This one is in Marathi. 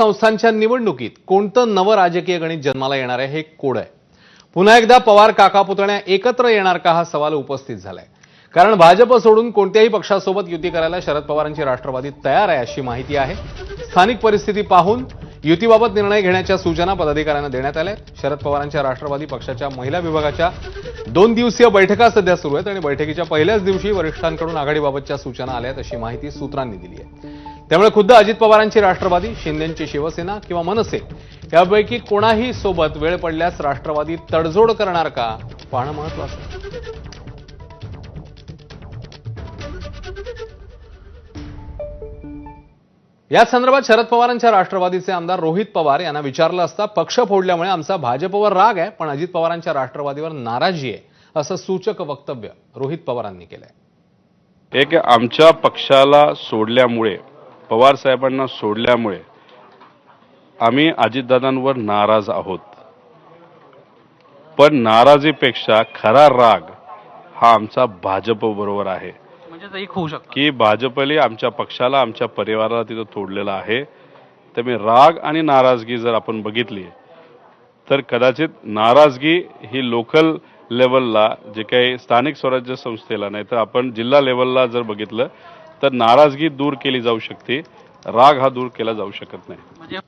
संस्थांच्या निवडणुकीत कोणतं नवं राजकीय गणित जन्माला येणार आहे हे कोड आहे. पुन्हा एकदा पवार काका पुतण्या एकत्र येणार का हा सवाल उपस्थित झालाय. कारण भाजप सोडून कोणत्याही पक्षासोबत युती करायला शरद पवारांची राष्ट्रवादी तयार आहे अशी माहिती आहे. स्थानिक परिस्थिती पाहून युतीबाबत निर्णय घेण्याच्या सूचना पदाधिकाऱ्यांना देण्यात आल्या. शरद पवारांच्या राष्ट्रवादी पक्षाच्या महिला विभागाच्या दोन दिवसीय बैठका सध्या सुरू आहेत आणि बैठकीच्या पहिल्याच दिवशी वरिष्ठांकडून आघाडीबाबतच्या सूचना आल्या आहेत अशी माहिती सूत्रांनी दिली आहे. त्यामुळे खुद्द अजित पवारांची राष्ट्रवादी शिंदेची शिवसेना किंवा मनसे यापैकी कोणाही सोबत वेळ पडल्यास राष्ट्रवादी तडजोड करणार का पाहणं महत्वाचं आहे. याच संदर्भात शरद पवारांच्या राष्ट्रवादीचे आमदार रोहित पवार यांना विचारलं असता पक्ष फोडल्यामुळे आमचा भाजपवर राग आहे पण अजित पवारांच्या राष्ट्रवादीवर नाराजी आहे असं सूचक वक्तव्य रोहित पवारांनी केलंय एक आमच्या पक्षाला सोडल्यामुळे पवार साहेबांना सोडल्यामुळे आम्ही अजितदादांवर नाराज आहोत. पण नाराजीपेक्षा खरा राग हा आमचा भाजप बरोबर आहे. म्हणजे की भाजपने आमच्या पक्षाला आमच्या परिवाराला तिथं तोडलेलं आहे. त्यामुळे राग आणि नाराजगी जर आपण बघितली तर कदाचित नाराजगी ही लोकल लेवलला जे काही स्थानिक स्वराज्य संस्थेला नाही तर आपण जिल्हा लेवलला जर बघितलं तर नाराजगी दूर केली जाऊ शकते राग हा दूर केला जाऊ शकत नाही. म्हणजे